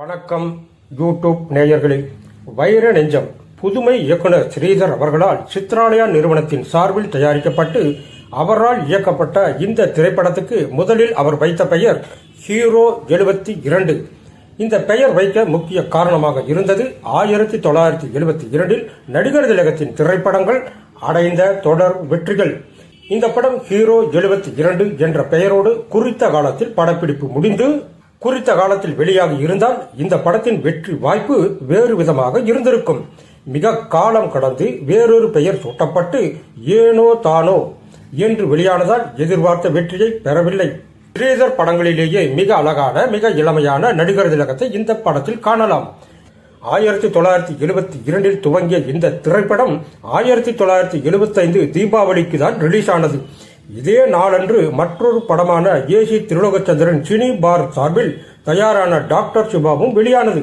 வணக்கம் யூடியூப் நேயர்களே. வைர நெஞ்சம் புதுமை இயக்குனர் ஸ்ரீதர் அவர்களால் சித்ராலயா நிறுவனத்தின் சார்பில் தயாரிக்கப்பட்டு அவரால் இயக்கப்பட்ட இந்த திரைப்படத்துக்கு முதலில் அவர் வைத்த பெயர் ஹீரோ எழுபத்தி இரண்டு. இந்த பெயர் வைக்க முக்கிய காரணமாக இருந்தது ஆயிரத்தி தொள்ளாயிரத்தி எழுபத்தி இரண்டில் நடிகர் திலகத்தின் திரைப்படங்கள் அடைந்த தொடர் வெற்றிகள். இந்த படம் ஹீரோ எழுபத்தி இரண்டு என்ற பெயரோடு குறித்த காலத்தில் படப்பிடிப்பு முடிந்து குறித்த காலத்தில் வெளியாகி இருந்தால் இந்த படத்தின் வெற்றி வாய்ப்பு வேறு விதமாக இருந்திருக்கும். மிக காலம் கடந்து வேறொரு பெயர் சூட்டப்பட்டு ஏனோ தானோ என்று வெளியானதால் எதிர்பார்த்த வெற்றியை பெறவில்லை. ஸ்ரீதர் படங்களிலேயே மிக அழகான மிக இளமையான நடிகர் திலகத்தை இந்த படத்தில் காணலாம். ஆயிரத்தி தொள்ளாயிரத்தி எழுபத்தி இரண்டில் துவங்கிய இந்த திரைப்படம் ஆயிரத்தி தொள்ளாயிரத்தி எழுபத்தைந்து தீபாவளிக்கு தான் ரிலீஸ் ஆனது இதே நாளன்று மற்றொரு படமான ஏசி திருலோகச்சந்திரன் சினி பார் சார்பில் தயாரான டாக்டர் சிவாவும் வெளியானது.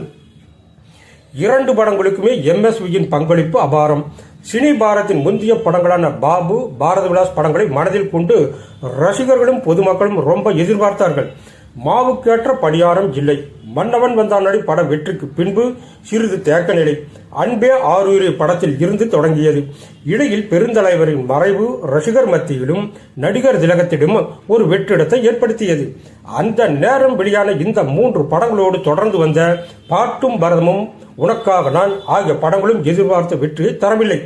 இரண்டு படங்களுக்குமே எம்எஸ்வியின் பங்களிப்பு அபாரம். சினி பாரத்தின் முந்தைய படங்களான பாபு பாரத விலாஸ் படங்களை மனதில் கொண்டு ரசிகர்களும் பொதுமக்களும் ரொம்ப எதிர்பார்த்தார்கள். மாவுக்கேற்ற படியாரம் இல்லை. மன்னவன் வந்தானடி பட வெற்றிக்கு பின்பு சிறிது தேக்க நிலை. அன்பே ஆரூரி படத்தில் இருந்து தொடங்கியது. இடையில் பெருந்தலைவரின் மறைவு ரசிகர் மத்தியிலும் நடிகர் திலகத்திடமும் ஒரு வெற்றிடத்தை ஏற்படுத்தியது. அந்த நேரம் வெளியான இந்த மூன்று படங்களோடு தொடர்ந்து வந்த பாட்டும் பரதமும் உனக்காக நான் ஆகிய படங்களும் எதிர்பார்த்த வெற்றியை தரவில்லை.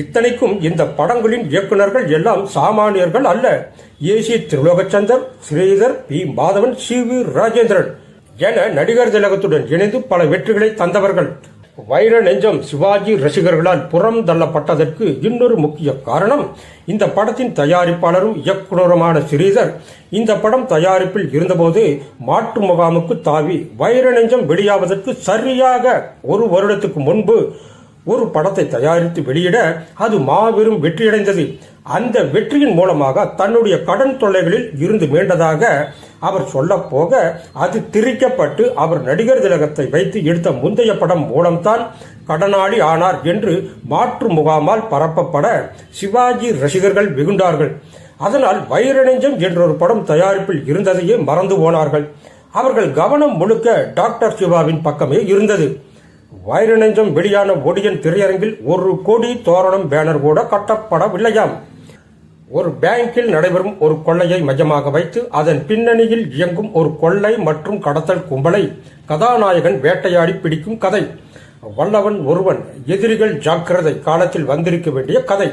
இத்தனைக்கும் இந்த படங்களின் இயக்குனர்கள் எல்லாம் சாமானியர்கள் அல்ல. A C Thirulogachander Sridhar P Madhavan C V Rajendran. என நடிகர் திலகத்துடன் இணைந்து பல வெற்றிகளை தந்தவர்கள். வைர நெஞ்சம் சிவாஜி ரசிகர்களால் புறம் தள்ளப்பட்டதற்கு இன்னொரு முக்கிய காரணம் இந்த படத்தின் தயாரிப்பாளரும் இயக்குனருமான ஸ்ரீதர். இந்த படம் தயாரிப்பில் இருந்தபோது மாற்று முகாமுக்கு தாவி வைர நெஞ்சம் வெளியாவதற்கு சரியாக ஒரு வருடத்துக்கு முன்பு ஒரு படத்தை தயாரித்து வெளியிட அது மாபெரும் வெற்றியடைந்தது. அந்த வெற்றியின் மூலமாக தன்னுடைய கடன் தொல்லைகளில் இருந்து மீண்டதாக அவர் சொல்ல போக அது திரிக்கப்பட்டு அவர் நடிகர் திலகத்தை வைத்து எடுத்த முந்தைய படம் மூலம்தான் கடனாளி ஆனார் என்று மாற்று முகாமால் பரப்பப்பட சிவாஜி ரசிகர்கள் வெகுண்டார்கள் அதனால் வைரநெஞ்சம் என்றொரு படம் தயாரிப்பில் இருந்ததையே மறந்து போனார்கள். அவர்கள் கவனம் முழுக்க டாக்டர் சிவாவின் பக்கமே இருந்தது. வைரநெஞ்சம் வெளியான ஒடியன் திரையரங்கில் ஒரு கோடி தோரணம் பேனர் கூட கட்டப்படவில்லையாம். ஒரு பேங்கில் நடைபெறும் ஒரு கொள்ளையை மையமாக வைத்து அதன் பின்னணியில் இயங்கும் ஒரு கொள்ளை மற்றும் கடத்தல் கும்பலை கதாநாயகன் வேட்டையாடி பிடிக்கும் கதை. வல்லவன் ஒருவன் எதிரிகள் ஜாக்கிரதை காலத்தில் வந்திருக்க வேண்டிய கதை.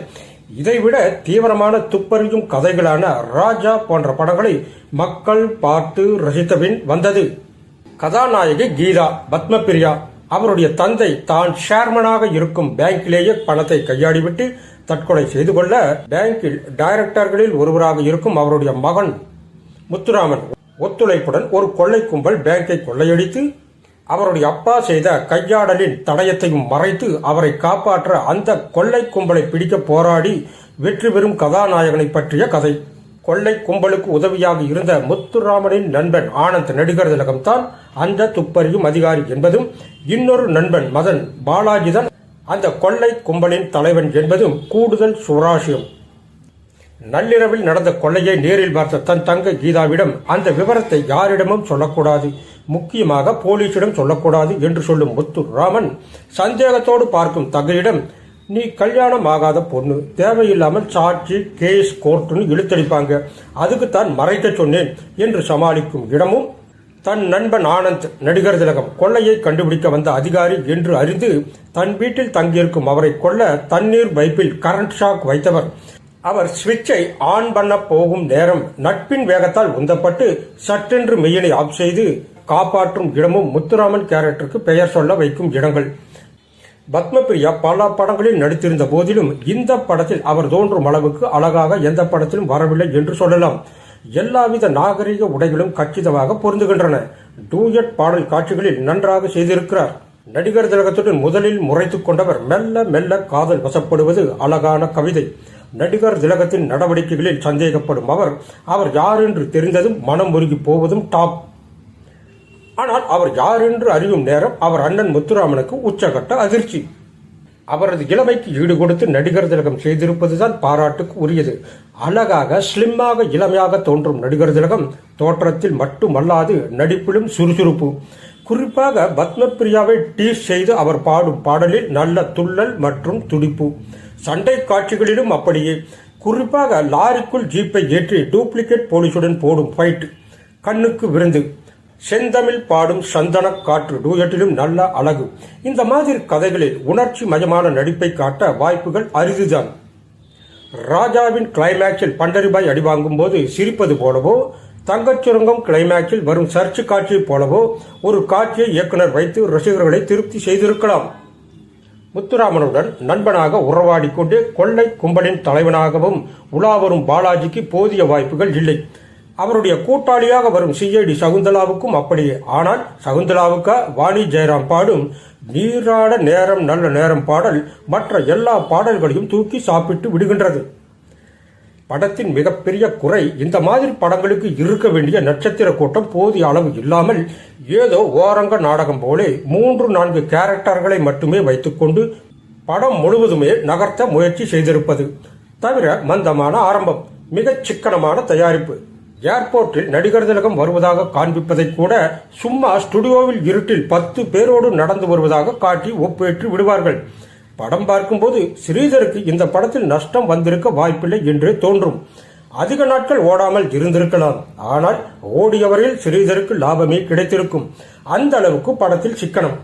இதைவிட தீவிரமான துப்பறியும் கதைகளான ராஜா போன்ற படங்களை மக்கள் பார்த்து ரசித்தபின் வந்தது. கதாநாயகி கீதா பத்மபிரியா அவருடைய தந்தை தான் சேர்மனாக இருக்கும் பேங்கிலேயே பணத்தை கையாடிவிட்டு தற்கொலை செய்து கொள்ள பேங்கில் டைரக்டர்களில் ஒருவராக இருக்கும் அவருடைய மகன் முத்துராமன் ஒத்துழைப்புடன் ஒரு கொள்ளை கும்பல் பேங்கை கொள்ளையடித்து அவருடைய அப்பா செய்த கையாடலின் தடயத்தையும் மறைத்து அவரை காப்பாற்ற அந்த கொள்ளை கும்பலை பிடிக்க போராடி வெற்றி பெறும் கதாநாயகனை பற்றிய கதை. கொள்ளை கும்பலுக்கு உதவியாக இருந்த முத்துராமனின் நண்பன் ஆனந்த் நடிகர் திலகம்தான் அந்த துப்பறியும் அதிகாரி என்பதும் இன்னொரு நண்பன் மதன் பாலாஜிதான் அந்த கொள்ளை கும்பலின் தலைவன் என்பதும் கூடுதல் சுவராசியம். நள்ளிரவில் நடந்த கொள்ளையை நேரில் பார்த்த தன் தங்க கீதாவிடம் அந்த விவரத்தை யாரிடமும் சொல்லக்கூடாது. முக்கியமாக போலீசிடம் சொல்லக்கூடாது என்று சொல்லும் முத்து ராமன் சந்தேகத்தோடு பார்க்கும் தங்கையிடம் நீ கல்யாணம் ஆகாத பொண்ணு தேவையில்லாமல் சாட்சி கேஸ் கோர்ட்டுன்னு இழுத்தடிப்பாங்க. அதுக்கு தான் மறைக்க சொன்னேன் என்று சமாளிக்கும் இடமும் தன் நண்பன் ஆனந்த் நடிகர் திலகம் கொள்ளையை கண்டுபிடிக்க வந்த அதிகாரி என்று அறிந்து தன் வீட்டில் தங்கியிருக்கும் அவரை கொல்ல தண்ணீர் பைப்பில் கரண்ட் ஷாக் வைத்தவர். அவர் சுவிட்சை ஆன் பண்ண போகும் நேரம் நட்பின் வேகத்தால் உந்தப்பட்டு சட்டென்று மெய்யனை ஆஃப் செய்து காப்பாற்றும் இடமும் முத்துராமன் கேரக்டருக்கு பெயர் சொல்ல வைக்கும் இடங்கள். பத்மபிரியா பல படங்களில் நடித்திருந்த போதிலும் இந்த படத்தில் அவர் தோன்றும் அளவுக்கு அழகாக எந்த படத்திலும் வரவில்லை என்று சொல்லலாம். எல்லாவித நாகரிக உடைகளும் கச்சிதமாக பொருந்துகின்றன. டூயட் பாடல் காட்சிகளில் நன்றாக செய்திருக்கிறார். நடிகர் திலகத்துடன் முதலில் முறைத்துக் கொண்டவர் மெல்ல மெல்ல காதல் வசப்படுவது அழகான கவிதை. நடிகர் திலகத்தின் நடவடிக்கைகளில் சந்தேகப்படும் அவர் அவர் யார் என்று தெரிந்ததும் மனம் முருகி போவதும் டாப். ஆனால் அவர் யார் என்று அறியும் நேரம் அவர் அண்ணன் முத்துராமனுக்கு உச்சகட்ட அதிர்ச்சி. அவரது இளமைக்கு ஈடு கொடுத்து நடிகர் திலகம் செய்திருப்பதுதான் பாராட்டுக்கு உரியது. அழகாக ஸ்லிம்மாக இளமையாக தோன்றும் நடிகர் திலகம் தோற்றத்தில் மட்டுமல்லாது நடிப்பிலும் சுறுசுறுப்பு. குறிப்பாக பத்மபிரியாவை டீஸ் செய்து அவர் பாடும் பாடலில் நல்ல துள்ளல் மற்றும் துடிப்பு. சண்டை காட்சிகளிலும் அப்படியே. குறிப்பாக லாரிக்குள் ஜீப்பை ஏற்றி டூப்ளிகேட் போலீசுடன் போடும் ஃபைட் கண்ணுக்கு விருந்து. செந்தமிழ் பாடும் சந்தன காற்று டூயட்டிலும் நல்ல அழகு. இந்த மாதிரி கதைகளில் உணர்ச்சி மயமான நடிப்பை காட்ட வாய்ப்புகள் அரிதுதான். ராஜாவின் கிளைமேக்ஸில் பண்டரிபாய் அடிவாங்கும் போது சிரிப்பது போலவோ தங்கச் சுரங்கம் கிளைமேக்ஸில் வரும் சர்ச்சு காட்சியைப் போலவோ ஒரு காட்சியை இயக்குனர் வைத்து ரசிகர்களை திருப்தி செய்திருக்கலாம். முத்துராமனுடன் நண்பனாக உறவாடிக்கொண்டு கொள்ளை கும்பலின் தலைவனாகவும் உலாவரும் பாலாஜிக்கு போதிய வாய்ப்புகள் இல்லை. அவருடைய கூட்டாளியாக வரும் சிஐடி சகுந்தலாவுக்கும் அப்படியே. ஆனால் சகுந்தலாவுக்கா வாணி ஜெயராம் பாடும் நீராட நேரம் நல்ல நேரம் பாடல் மற்ற எல்லா பாடல்களையும் தூக்கி சாப்பிட்டு விடுகின்றது. படத்தின் மிகப்பெரிய குறை இந்த மாதிரி படங்களுக்கு இருக்க வேண்டிய நட்சத்திர கூட்டம் போதிய அளவு இல்லாமல் ஏதோ ஓரங்க நாடகம் போலே மூன்று நான்கு கேரக்டர்களை மட்டுமே வைத்துக்கொண்டு படம் முழுவதுமே நகர்த்த முயற்சி செய்திருப்பது தவிர மந்தமான ஆரம்பம் மிகச் சிக்கனமான தயாரிப்பு. ஏர்போர்ட்டில் நடிகர் திலகம் வருவதாக காண்பிப்பதை கூட சும்மா ஸ்டுடியோவில் இருட்டில் பத்து பேரோடு நடந்து வருவதாக காட்டி ஒப்பேற்று விடுவார்கள். படம் பார்க்கும்போது ஸ்ரீதருக்கு இந்த படத்தில் நஷ்டம் வந்திருக்க வாய்ப்பில்லை என்று தோன்றும். அதிக நாட்கள் ஓடாமல் இருந்திருக்கலாம். ஆனால் ஓடியவரில் ஸ்ரீதருக்கு லாபமே கிடைத்திருக்கும். அந்த அளவுக்கு படத்தில் சிக்கனம்.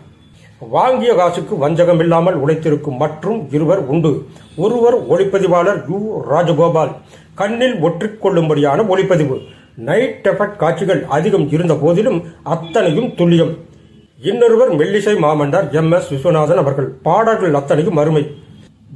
வாங்கிய காசுக்கு வஞ்சகம் இல்லாமல் உழைத்திருக்கும் மற்றும் இருவர் உண்டு. ஒருவர் ஒளிப்பதிவாளர் யு. ராஜகோபால். கண்ணில் ஒற்றிக்கொள்ளும்படியான ஒளிப்பதிவு. நைட் எஃபெக்ட் காட்சிகள் அதிகம் இருந்த போதிலும் அத்தனையும் துல்லியம். இன்னொருவர் மெல்லிசை மாமன்னர் எம் எஸ் விஸ்வநாதன் அவர்கள். பாடல்கள் அத்தனையும் அருமை.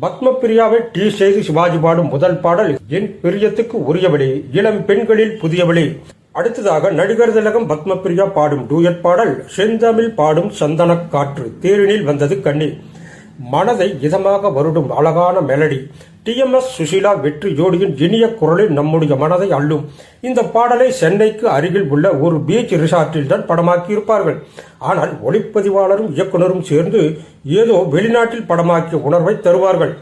பத்மபிரியாவை டீ. செய்து சிவாஜி பாடும் முதல் பாடல் என் பிரியத்துக்கு உரியவளே இளம் பெண்களில் புதியவளே அடுத்ததாக நடிகர் திலகம் பத்மபிரியா பாடும் டூயட் பாடல் செந்தமிழ் பாடும் சந்தனக் காற்று தேரினில் வந்தது கண்ணி. மனதை இதமாக வருடும் அழகான மெலடி டிஎம்எஸ் சுஷீலா வெற்றி ஜோடியின் இனிய குரலில் நம்முடைய மனதை அள்ளும். இந்த பாடலை சென்னைக்கு அருகில் உள்ள ஒரு பீச் ரிசார்ட்டில் தான் படமாக்கியிருப்பார்கள். ஆனால் ஒளிப்பதிவாளரும் இயக்குனரும் சேர்ந்து ஏதோ வெளிநாட்டில் படமாக்கிய உணர்வை தருவார்கள்.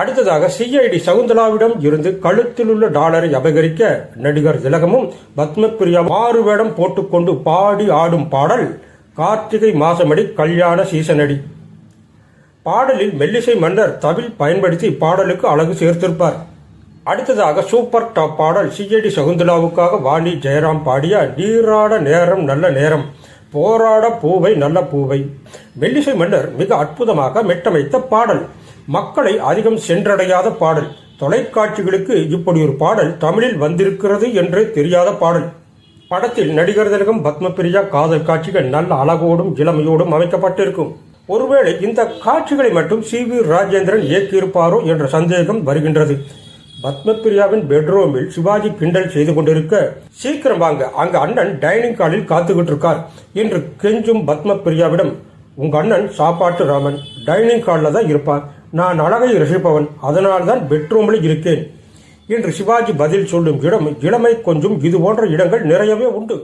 அடுத்ததாக சிஐடி சகுந்தலாவிடம் இருந்து கழுத்தில் உள்ள டாலரை அபகரிக்க நடிகர் திலகமும் பத்மபிரியா மாறு வேடம் போட்டுக்கொண்டு பாடி ஆடும் பாடல் கார்த்திகை மாசமடி கல்யாண சீசனடி. பாடலில் மெல்லிசை மன்னர் தவில் பயன்படுத்தி பாடலுக்கு அழகு சேர்த்திருப்பார். அடுத்ததாக சூப்பர் டாப் பாடல் சிஜேடி சகுந்தலாவுக்காக வாணி ஜெயராம் பாடிய நீராட நேரம் நல்ல நேரம் போராட பூவை நல்ல பூவை மெல்லிசை மன்னர் மிக அற்புதமாக மெட்டமைத்த பாடல். மக்களை அதிகம் சென்றடையாத பாடல். தொலைக்காட்சிகளுக்கு இப்படி ஒரு பாடல் தமிழில் வந்திருக்கிறது என்றே தெரியாத பாடல். படத்தில் நடிகர் திலகம் பத்மபிரியா காதல் காட்சிகள் நல்ல அழகோடும் இளமையோடும் அமைக்கப்பட்டிருக்கும். ஒருவேளை இந்த காட்சிகளை மட்டும் சி வி ராஜேந்திரன் இயக்கியிருப்பாரோ என்ற சந்தேகம் வருகின்றது. பத்மபிரியாவின் பெட்ரூமில் சிவாஜி கிண்டல் செய்து கொண்டிருக்க சீக்கிரம் வாங்க அங்க அண்ணன் டைனிங் ஹாலில் காத்துக்கிட்டு இருக்கார். என்று கெஞ்சும் பத்மபிரியாவிடம் உங்க அண்ணன் சாப்பாட்டு ராமன் டைனிங் ஹாலில் தான் இருப்பார். நான் அழகை ரசிப்பவன் அதனால் தான் பெட்ரூமில் இருக்கேன். என்று சிவாஜி பதில் சொல்லும் இடம் இளமை கொஞ்சம் இது போன்ற இடங்கள் நிறையவே உண்டு.